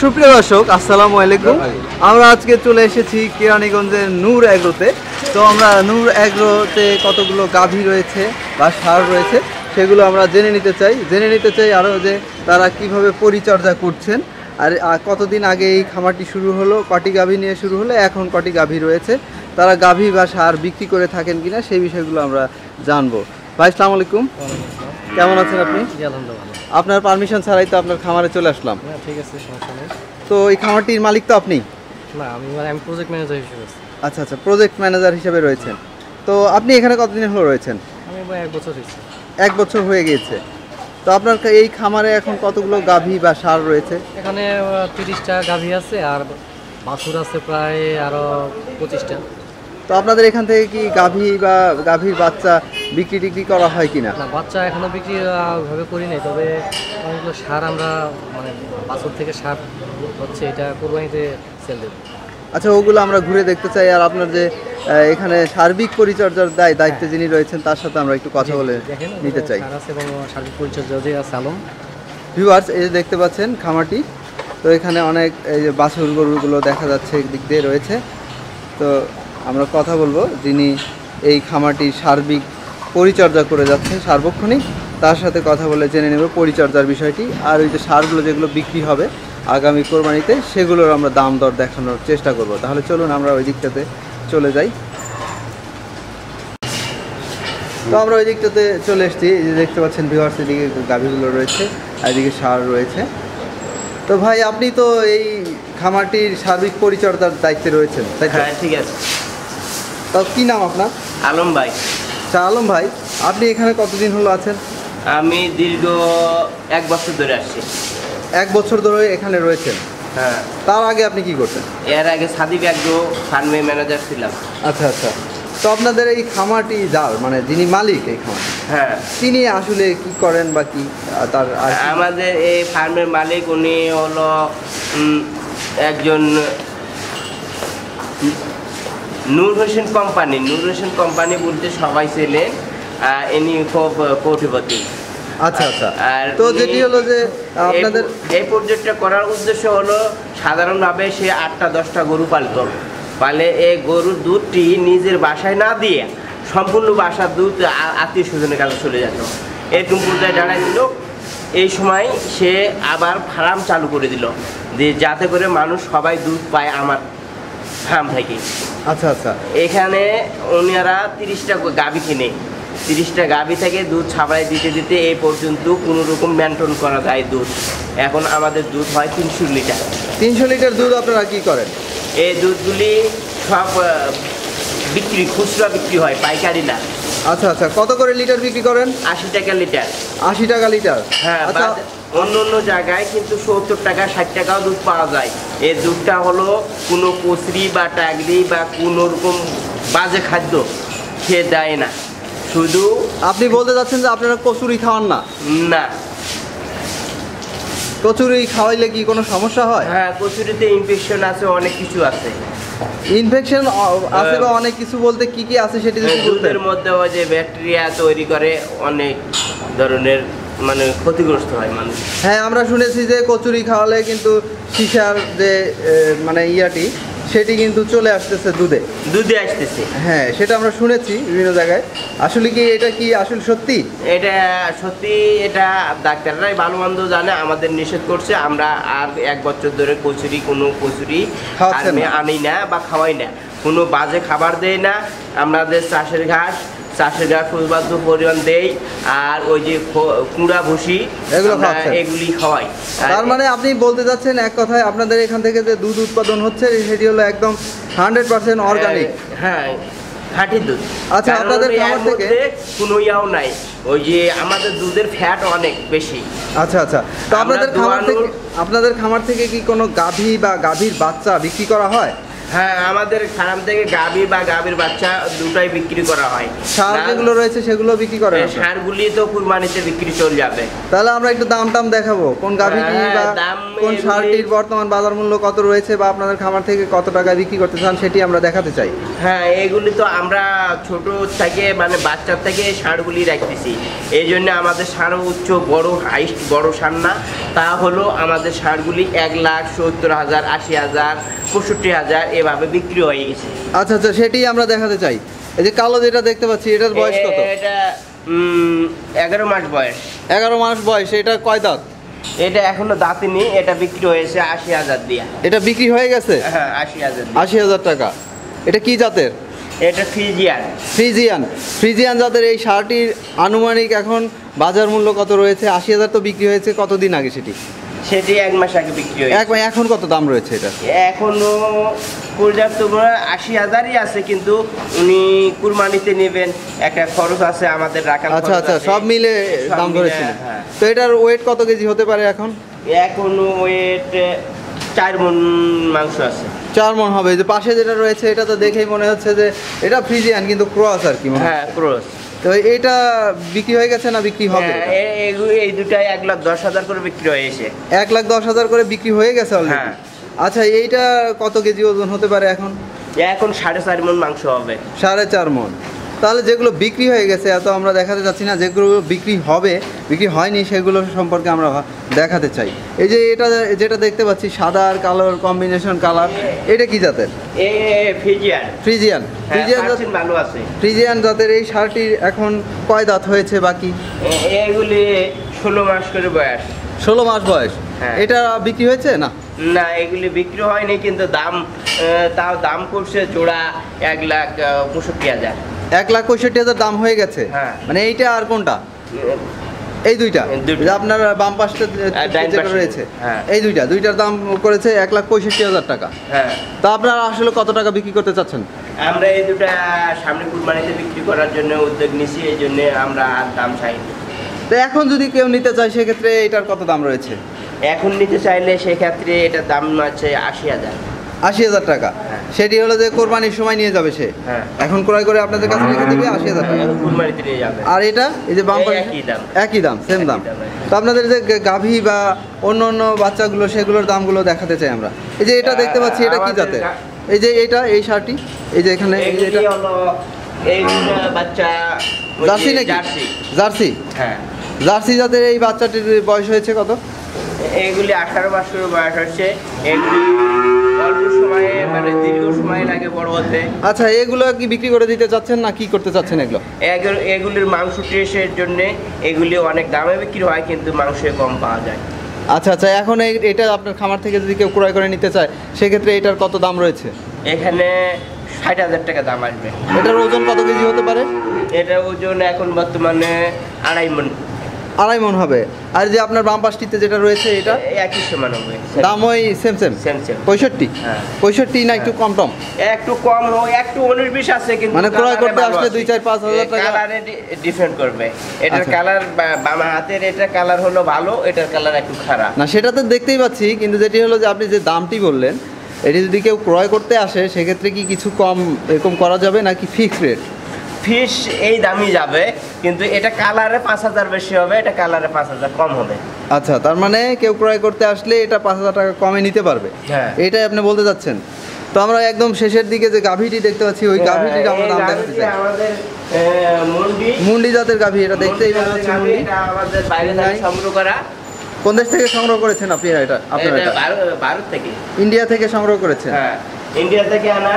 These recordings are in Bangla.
সুপ্রিয় দর্শক আসসালামু আলাইকুম। আমরা আজকে চলে এসেছি কেরানীগঞ্জের নূর এগ্রোতে। তো আমরা নূর এগ্রোতে কতগুলো গাভী রয়েছে বা সার রয়েছে সেগুলো আমরা জেনে নিতে চাই। জেনে নিতে চাই আরও যে তারা কীভাবে পরিচর্যা করছেন আর কতদিন আগে এই খামারটি শুরু হলো কটি গাভী নিয়ে শুরু হলো এখন কটি গাভী রয়েছে তারা গাভী বা সার বিক্রি করে থাকেন কিনা সেই বিষয়গুলো আমরা জানব। ভাই আসসালামু আলাইকুম। কেমন আছেন আপনি। আপনার পারমিশন ছাড়াই তো আপনার খামারে চলে আসলাম। ঠিক আছে তো এই খামারটির মালিক তো আপনি? না আমি মানে আমি প্রজেক্ট ম্যানেজার হিসেবে আচ্ছা আচ্ছা প্রজেক্ট ম্যানেজার হিসেবে রয়েছেন। তো আপনি এখানে কতদিন হলো রয়েছেন? আমি এক বছর এক বছর হয়ে গিয়েছে। তো আপনার এই খামারে এখন কতগুলো গাভী বা সার রয়েছে? এখানে তিরিশটা গাভী আছে আর বাছুর আছে প্রায় আরও পঁচিশটা। তো আপনাদের এখান থেকে কি গাভী বা গাভীর বাচ্চা বিক্রি টিক্রি করা হয় কিনা? না বাচ্চা এখনও বিক্রি ভাবে করি নাই তবে অনেকগুলো সার আমরা মানে বাছুর থেকে সার হচ্ছে এটা কোরবানিতে সেল দেবো। আচ্ছা ওগুলো আমরা ঘুরে দেখতে চাই আর আপনার যে এখানে সার্বিক পরিচর্যার দায় দায়িত্বে যিনি রয়েছেন তার সাথে আমরা একটু কথা বলে নিতে চাই। এবং সার্বিক পরিচর্যা যে আছে আলম। ভিউয়ার্স এই যে দেখতে পাচ্ছেন খামারটি তো এখানে অনেক এই যে বাছুর গরুগুলো দেখা যাচ্ছে দিক দিয়ে রয়েছে। তো আমরা কথা বলব যিনি এই খামারটির সার্বিক পরিচর্যা করে যাচ্ছেন সার্বক্ষণিক, তার সাথে কথা বলে জেনে নেব পরিচর্যার বিষয়টি আর ওই যে সারগুলো যেগুলো বিক্রি হবে আগামী কোরবানিতে, সেগুলোর আমরা দাম দর দেখানোর চেষ্টা করব। তাহলে চলুন আমরা ওই দিকটাতে চলে যাই। তো আমরা ওই দিকটাতে চলে এসেছি যে দেখতে পাচ্ছেন ভিওয়ার্স এদিকে গাভীগুলো রয়েছে এদিকে সার রয়েছে। তো ভাই, আপনি তো এই খামারটির সার্বিক পরিচর্যার দায়িত্বে রয়েছেন, তাই হ্যাঁ ঠিক আছে। তো কি নাম আপনার? আলম ভাই। শাহ আলম ভাই আপনি এখানে কতদিন হলো আছেন? আমি দীর্ঘ এক বছর ধরে আসছি। এক বছর ধরে এখানে রয়েছেন? হ্যাঁ। তার আগে আপনি কি করতেন? এর আগে সাদিক একদো ফার্মে ম্যানেজার ছিলাম। আচ্ছা আচ্ছা। তো আপনাদের এই খামারটি যার মানে যিনি মালিক এই খামার হ্যাঁ। তিনি আসলে কি করেন বা কি তার আমাদের এই ফার্মের মালিক উনি হলো একজন নূর হোসেন কোম্পানি নূর হোসেন কোম্পানি বলতে সবাই ছিলেন ইনি খুব কোটিপতি। আচ্ছা আচ্ছা। আর তো উনি- যেটি হলো যে এই- আপনাদের এই প্রজেক্টটা করার উদ্দেশ্য হলো সাধারণভাবে সে আটটা দশটা গরু পালত। পালে এই গরুর দুধটি নিজের বাসায় না দিয়ে সম্পূর্ণ বাসার দুধ আত্মীয় স্বজনের কাছে চলে যেত। এরকম পর্যায়ে দাঁড়ায় এই সময় সে আবার ফার্ম চালু করে দিল। যে যাতে করে মানুষ সবাই দুধ পায় আমার ফার্ম থাকে। আচ্ছা আচ্ছা। এখানে ওনারা তিরিশটা গাভি কিনে। তিরিশটা গাভি থেকে দুধ ছাপাই দিতে দিতে এই পর্যন্ত কোনো রকম মেনটেন করা যায় দুধ। এখন আমাদের দুধ হয় তিনশো লিটার। তিনশো লিটার দুধ আপনারা কী করেন? এই দুধগুলি সব বিক্রি খুচরা বিক্রি হয় পাইকারি না। আচ্ছা আচ্ছা কত করে লিটার বিক্রি করেন? আশি টাকা লিটার আশি টাকা লিটার হ্যাঁ আচ্ছা অন্য অন্য জায়গায় কিন্তু সত্তর টাকা ষাট টাকাও দুধ পাওয়া যায়। এই দুধটা হলো কোনো কচরি বা টাগরি বা কোনো রকম বাজে খাদ্য খেয়ে দেয় না। শুধু আপনি বলতে যাচ্ছেন যে আপনারা কচুরি খাওয়ান না? না। কচুরি খাওয়াইলে কি কোনো সমস্যা হয়? হ্যাঁ কচুরিতে ইনফেকশন আছে অনেক কিছু আছে। ইনফেকশন আছে বা অনেক কিছু বলতে কি কি আছে সেটি যদি দুধের মধ্যে ওই যে ব্যাকটেরিয়া তৈরি করে অনেক ধরনের মানে ক্ষতিগ্রস্ত হয় মানুষ। হ্যাঁ আমরা শুনেছি যে কচুরি খাওয়ালে কিন্তু সিসার যে মানে ইয়াটি সেটি কিন্তু চলে আসতেছে দুধে। দুধে আসতেছে। হ্যাঁ সেটা আমরা শুনেছি বিভিন্ন জায়গায়। আসলে কি এটা কি আসলে সত্যি? এটা সত্যি এটা ডাক্তাররাই ভালো মন্দ জানে আমাদের নিষেধ করছে আমরা আর এক বছর ধরে কচুরি কোনো কচুরি আনি না বা খাওয়াই না। কোনো বাজে খাবার দেয় না আমাদের চাষের ঘাস চাষের পরিবাদ্য পরিমাণ দেই আর ওই যে কুড়া ভুসি এগুলো এগুলি খাওয়াই। তার মানে আপনি বলতে যাচ্ছেন এক কথায় আপনাদের এখান থেকে যে দুধ উৎপাদন হচ্ছে সেটি হলো একদম হান্ড্রেড পার্সেন্ট অর্গানিক হ্যাঁ খাঁটি দুধ। আচ্ছা, আপনাদের খামার থেকে- কোনো ইয়াও নাই। ওই যে আমাদের দুধের ফ্যাট অনেক বেশি। আচ্ছা আচ্ছা। তো আপনাদের খামার থেকে আপনাদের খামার থেকে কি কোনো গাভী বা গাভীর বাচ্চা বিক্রি করা হয়? হ্যাঁ আমাদের ফার্ম থেকে গাভী বা গাভীর বাচ্চা দুটাই বিক্রি করা হয়। সার যেগুলো রয়েছে সেগুলো বিক্রি করেন এই আপনারা? সারগুলি তো কুরবানিতে বিক্রি চলে যাবে। তাহলে আমরা একটু দাম টাম দেখাবো। কোন গাভিটি হ্যাঁ, বা কোন সারটির বর্তমান বাজার মূল্য কত রয়েছে বা আপনাদের খামার থেকে কত টাকা বিক্রি করতে চান সেটি আমরা দেখাতে চাই। হ্যাঁ এগুলি তো আমরা ছোট থেকে মানে বাচ্চার থেকে ষাঁড়গুলি রাখতেছি। এই জন্য আমাদের সার উচ্চ বড় হাইস্ট বড় সার না। তা হলো আমাদের ষাঁড়গুলি এক লাখ সত্তর হাজার আশি হাজার পঁয়ষট্টি হাজার এভাবে বিক্রি হয়ে গেছে। আচ্ছা আচ্ছা সেটি আমরা দেখাতে চাই। এই যে কালো যেটা দেখতে পাচ্ছি এটার বয়স কত? এটা এগারো মাস বয়স। এগারো মাস বয়স এটা কয় দাঁত? এটা এখনও দাঁতিনি এটা বিক্রি হয়েছে আশি হাজার দিয়া। এটা বিক্রি হয়ে গেছে? হ্যাঁ আশি হাজার আশি হাজার টাকা। এটা কি জাতের? এটা ফিজিয়ান ফ্রিজিয়ান। ফ্রিজিয়ান জাতের এই সারটির আনুমানিক এখন বাজার মূল্য কত রয়েছে? আশি হাজার তো বিক্রি হয়েছে কতদিন আগে সেটি? সেটি এক মাস আগে বিক্রি এক এখন কত দাম রয়েছে এটা? এখনও পর্যাপ্ত আশি হাজারই আছে কিন্তু উনি কুরবানিতে নেবেন একটা খরচ আছে আমাদের রাখার আচ্ছা আচ্ছা সব মিলে দাম ধরেছিলেন হ্যাঁ। তো এটার ওয়েট কত কেজি হতে পারে এখন? এখনও ওয়েট চার মন মাংস আছে। চার মন হবে যে পাশে যেটা রয়েছে এটা তো দেখেই মনে হচ্ছে যে এটা ফ্রিজিয়ান কিন্তু ক্রস আর কি হ্যাঁ ক্রস। তো এটা বিক্রি হয়ে গেছে না বিক্রি হবে? এটা? এই দুটাই এক লাখ দশ হাজার করে বিক্রি হয়েছে এক লাখ দশ হাজার করে বিক্রি হয়ে গেছে অলরেডি হ্যাঁ। আচ্ছা এইটা কত কেজি ওজন হতে পারে এখন? এখন সাড়ে চার মন মাংস হবে। সাড়ে চার মন। তাহলে যেগুলো বিক্রি হয়ে গেছে এত আমরা দেখাতে চাচ্ছি না যেগুলো বিক্রি হবে বিক্রি হয়নি সেগুলো সম্পর্কে আমরা দেখাতে চাই। এই যে এটা যেটা দেখতে পাচ্ছি সাদা আর কালোর কম্বিনেশন কালার এটা কি জাতের? এ ফিজিয়ান ফ্রিজিয়ান। হ্যাঁ ফ্রিজিয়ান ভালো আছে। ফ্রিজিয়ান জাতের এই শার্টটির এখন কয় দাঁত হয়েছে বাকি? এগুলি ষোলো মাস করে বয়স। ষোলো মাস বয়স। হ্যাঁ। এটা বিক্রি হয়েছে না? না এগুলি বিক্রি হয়নি কিন্তু দাম তাও দাম করছে জোড়া এক লাখ পঁয়ষট্টি হাজার। এক লাখ পঁয়ষট্টি হাজার দাম হয়ে গেছে? হ্যাঁ। মানে এইটা আর কোনটা? এই দুইটা। আপনার বাম পাশটা যে- আর ডাইন যেটা পাশে। রয়েছে। হ্যাঁ। এই দুইটা। দুইটার দাম করেছে এক লাখ পঁয়ষট্টি হাজার টাকা। হ্যাঁ। তা আপনারা আসলে কত টাকা বিক্রি করতে চাচ্ছেন? আমরা এই দুটা সামনে কুরবানিতে বিক্রি করার জন্য উদ্যোগ নিছি এই জন্য আমরা আর দাম চাইনি তো এখন যদি কেউ নিতে চায় সেক্ষেত্রে এটার কত দাম রয়েছে? এখন নিতে চাইলে সেক্ষেত্রে এটার দাম আছে আশি হাজার। আশি হাজার টাকা। হ্যাঁ। সেটি হলো যে কোরবানির সময় নিয়ে যাবে সে। হ্যাঁ। এখন ক্রয় করে আপনাদের কাছে রেখে দিবে আশি হাজার টাকা। আর এটা এই যে বাম একই দাম। সেম দাম। তো আপনাদের যে গাভী বা অন্য অন্য বাচ্চাগুলো সেগুলোর দামগুলো দেখাতে চাই আমরা। এই যে এটা দেখতে পাচ্ছি এটা কি জাতের? এই যে এটা এই শার্টটি এই যে এখানে এটা বাচ্চা জার্সি নাকি? জার্সি। হ্যাঁ। জার্সি জাতের এই বাচ্চাটির বয়স হয়েছে কত? এগুলি আঠারো মাসের বয়স হচ্ছে। এগুলি অল্প সময়ে মানে দীর্ঘ সময় লাগে বড় হতে। আচ্ছা এগুলো কি বিক্রি করে দিতে চাচ্ছেন না কি করতে চাচ্ছেন এগুলো? এগুলো- এগুলির মাংস টেস্টের জন্য এগুলি অনেক দামে বিক্রি হয় কিন্তু মাংসে কম পাওয়া যায়। আচ্ছা আচ্ছা এখন এটা আপনার খামার থেকে যদি কেউ ক্রয় করে নিতে চায় সেক্ষেত্রে এটার কত দাম রয়েছে? এখানে ষাট হাজার টাকা দাম আসবে। এটার ওজন কত কেজি হতে পারে? এটা ওজন এখন বর্তমানে আড়াই মন আড়াই মন হবে। আর যে আপনার বাম পাশটিতে যেটা রয়েছে এটা? একই সমান হবে দাম ওই সেম সেম সেম সেম পঁয়ষট্টি। হ্যাঁ। পঁয়ষট্টি না একটু কম টম? একটু কম হোক একটু উনিশ বিশ আছে কিন্তু মানে ক্রয় করতে আসলে। দুই, চার, পাঁচ হাজার টাকা- কালারে ডিফারেন্ট করবে। এটার আচ্ছা। কালার বাম হাতের এটা কালার হলো ভালো এটার কালার একটু খারাপ। না সেটা তো দেখতেই পাচ্ছি কিন্তু যেটি হলো যে আপনি যে দামটি বললেন এটি যদি কেউ ক্রয় করতে আসে সেক্ষেত্রে কি কিছু কম এরকম করা যাবে নাকি ফিক্স রেট ফিশ এই দামই যাবে কিন্তু এটা কালারে পাঁচ হাজার বেশি হবে এটা কালারে পাঁচ হাজার কম হবে। আচ্ছা তার মানে কেউ ক্রয় করতে আসলে এটা পাঁচ হাজার টাকা কমে নিতে পারবে। হ্যাঁ। এটাই আপনি বলতে চাচ্ছেন। তো আমরা একদম শেষের দিকে যে গাভীটি দেখতে পাচ্ছি ওই গাভীটির আমরা দাম দেখাতে চাই। আমাদের মুন্ডি। জাতের গাভী এটা দেখতেই মন্ডি। হচ্ছে মুন্ডি আমাদের বাইরে থেকে সংগ্রহ করা। কোন দেশ থেকে সংগ্রহ করেছেন আপনি এটা? আপনার এটা ভারত থেকে। ইন্ডিয়া থেকে সংগ্রহ করেছেন? হ্যাঁ ইন্ডিয়া থেকে আনা।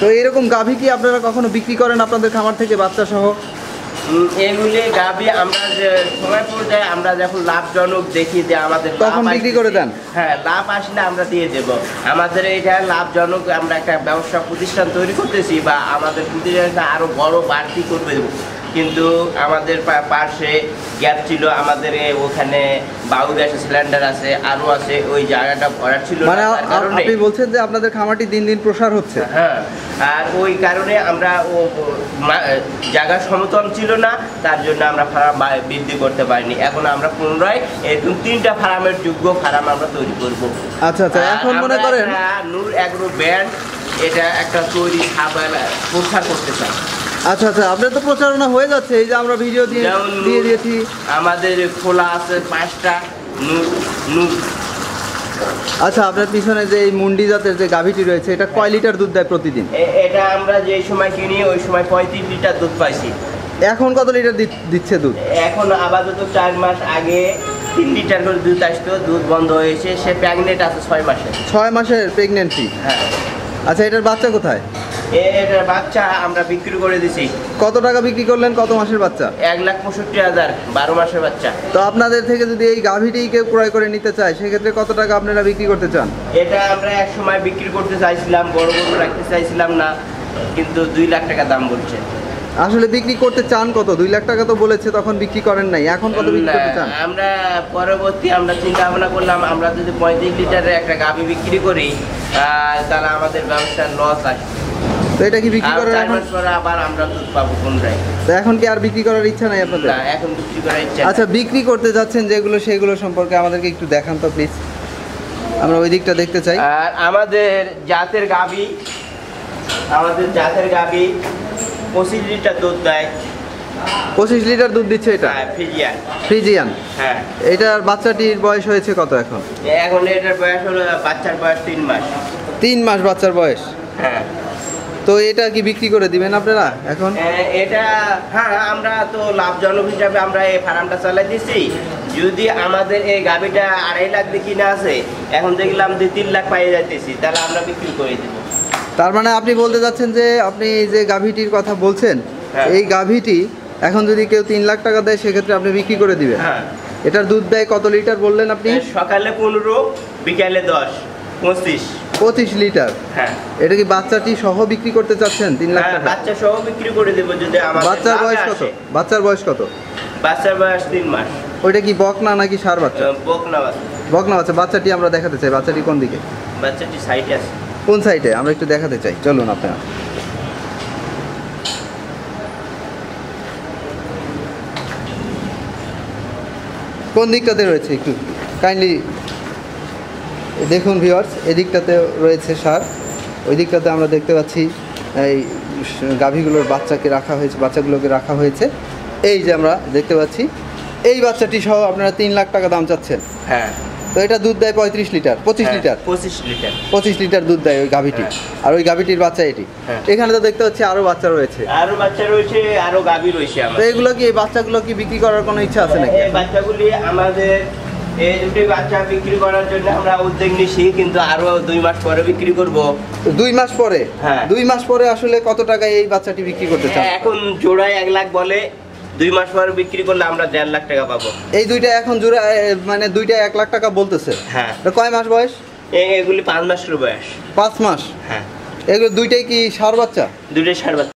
তো এরকম গাভী কি আপনারা কখনো বিক্রি করেন আপনাদের খামার থেকে বাচ্চা সহ এগুলি গাভী আমরা যে সময় পর্যায়ে আমরা যখন লাভজনক দেখি যে আমাদের তখন বিক্রি করে দেন? হ্যাঁ লাভ আসলে আমরা দিয়ে দেব। আমাদের এটা লাভজনক আমরা একটা ব্যবসা প্রতিষ্ঠান তৈরি করতেছি বা আমাদের প্রতিষ্ঠানটা আরও বড় বাড়তি করবে। কিন্তু আমাদের পাশে গ্যাপ ছিল আমাদের ওখানে বাউ গ্যাসের সিলিন্ডার আছে আরও আছে ওই জায়গাটা ভরাট ছিল মানে আপনি বলছেন যে আপনাদের খামারটি দিন দিন প্রসার হচ্ছে। হ্যাঁ আর ওই কারণে আমরা ও জায়গা সমতল ছিল না তার জন্য আমরা ফার্ম বৃদ্ধি করতে পারিনি। এখন আমরা পুনরায় এরকম তিনটা ফার্মের যোগ্য ফার্ম আমরা তৈরি করব। আচ্ছা আচ্ছা এখন মনে করেন নূর অ্যাগ্রো ব্যান্ড এটা একটা তৈরি খাবার প্রচার করতে চাই। আচ্ছা আচ্ছা আপনার তো প্রচারণা হয়ে যাচ্ছে এই যে আমরা ভিডিও দিয়ে দিয়ে দিয়েছি। আমাদের খোলা আছে পাঁচটা আচ্ছা আপনার পিছনে যে এই মুন্ডি জাতের যে গাভীটি রয়েছে এটা কয় লিটার দুধ দেয় প্রতিদিন? এটা আমরা যে সময় কিনি ওই সময় পঁয়ত্রিশ লিটার দুধ পাইছি। এখন কত লিটার দিচ্ছে দুধ? এখন আপাতত চার মাস আগে তিন লিটার করে দুধ আসতো দুধ বন্ধ হয়েছে সে প্রেগনেন্ট আছে ছয় মাসে। ছয় মাসের প্রেগনেন্সি হ্যাঁ। আচ্ছা এটার বাচ্চা কোথায়? এটার বাচ্চা আমরা বিক্রি করে দিছি। কত টাকা বিক্রি করলেন? কত মাসের বাচ্চা? এক লাখ পঁয়ষট্টি হাজার বারো মাসের বাচ্চা। তো আপনাদের থেকে যদি এই গাভীটি কেউ ক্রয় করে নিতে চায় সেক্ষেত্রে কত টাকা আপনারা বিক্রি করতে চান? এটা আমরা এক সময় বিক্রি করতে চাইছিলাম বড় বড় রাখতে চাইছিলাম না কিন্তু দুই লাখ টাকা দাম বলছে। আসলে বিক্রি করতে চান কত? দুই লাখ টাকা তো বলেছে তখন বিক্রি করেন নাই। এখন কত বিক্রি করতে চান? আমরা পরবর্তী আমরা চিন্তা ভাবনা করলাম আমরা যদি পঁয়ত্রিশ লিটারের একটা গাভী বিক্রি করি তাহলে আমাদের ব্যবসার লস আসবে। তো এটা কি বিক্রি করার এখন? আবার আমরা দুধ পাবো পুনরায় তো এখন কি আর বিক্রি করার ইচ্ছা নাই আপনাদের? না এখন বিক্রি করার ইচ্ছা আচ্ছা বিক্রি করতে যাচ্ছেন যেগুলো সেগুলো সম্পর্কে আমাদেরকে একটু দেখান তো প্লিজ আমরা ওই দিকটা দেখতে চাই। আর আমাদের জাতের গাভি আমাদের জাতের গাভি পঁচিশ লিটার দুধ দেয়। পঁচিশ লিটার দুধ দিচ্ছে এটা? হ্যাঁ, ফিজিয়ান। ফ্রিজিয়ান হ্যাঁ। এটার বাচ্চাটির বয়স হয়েছে কত এখন? এখন এটার বয়স হলো বাচ্চার বয়স তিন মাস। তিন মাস বাচ্চার বয়স? হ্যাঁ। তো এটা কি বিক্রি করে দিবেন আপনারা এখন? এটা হ্যাঁ আমরা তো লাভজনক হিসাবে আমরা এই ফার্মটা চালাই দিছি। যদি আমাদের এই গাভিটা আড়াই লাখ দিয়ে কিনা আছে এখন দেখলাম দুই তিন লাখ পাইয়ে যাইতেছি তাহলে আমরা বিক্রি করে দেবো। তার মানে আপনি বলতে যাচ্ছেন যে আপনি যে গাভীটির কথা বলছেন হ্যাঁ। এই গাভীটি এখন যদি কেউ তিন লাখ টাকা দেয় সেক্ষেত্রে আপনি বিক্রি করে দিবেন। হ্যাঁ। এটার দুধ দেয় কত লিটার বললেন আপনি? সকালে পনেরো বিকালে দশ। পঁচিশ। পঁচিশ লিটার? হ্যাঁ। এটা কি বাচ্চাটি সহ বিক্রি করতে চাচ্ছেন তিন লাখ হ্যাঁ, টাকা? বাচ্চা সহ বিক্রি করে দেবো যদি বাচ্চার বয়স কত? বাচ্চার বয়স কত? বাচ্চার বয়স তিন মাস। ওইটা কি বকনা নাকি সার বাচ্চা? বকনা বাচ্চা। বকনা বাচ্চা বাচ্চাটি আমরা দেখাতে চাই বাচ্চাটি কোন দিকে? বাচ্চাটি সাইডে আছে। কোন সাইডে? আমরা একটু দেখাতে চাই চলুন আপনারা। কোন দিকটাতে রয়েছে একটু? কাইন্ডলি দেখুন ভিওয়ার্স এদিকটাতে রয়েছে সার। ওই দিকটাতে আমরা দেখতে পাচ্ছি এই গাভীগুলোর বাচ্চাকে রাখা হয়েছে বাচ্চাগুলোকে রাখা হয়েছে। এই যে আমরা দেখতে পাচ্ছি এই বাচ্চাটি সহ আপনারা তিন লাখ টাকা দাম চাচ্ছেন। হ্যাঁ। তো এটা দুধ দেয় পঁয়ত্রিশ লিটার পঁচিশ লিটার? পঁচিশ লিটার। পঁচিশ লিটার দুধ দেয় ওই গাভীটি। হ্যাঁ। আর ওই গাভীটির বাচ্চা এটি। হ্যাঁ। এখানে তো দেখতে পাচ্ছি আরও বাচ্চা রয়েছে। আরও বাচ্চা রয়েছে আরও গাভী রয়েছে তো এগুলো কি এই বাচ্চাগুলো কি বিক্রি করার কোনো ইচ্ছা আছে নাকি? বাচ্চাগুলি আমাদের এই দুটি বাচ্চা বিক্রি করার জন্য আমরা উদ্যোগ নিছি কিন্তু আরও দুই মাস পরে বিক্রি করব। দুই মাস পরে? হ্যাঁ। দুই মাস পরে আসলে কত টাকায় এই বাচ্চাটি বিক্রি করতে চান? এখন জোড়ায় এক লাখ বলে দুই মাস পরে বিক্রি করলে আমরা দেড় লাখ টাকা পাবো। এই দুইটা এখন জোড়া মানে দুইটা এক লাখ টাকা বলতেছে। হ্যাঁ। কয় মাস বয়স? এগুলি পাঁচ মাসের বয়স। পাঁচ মাস? হ্যাঁ। এগুলো দুইটাই কি সার বাচ্চা? দুটোই সাড়ে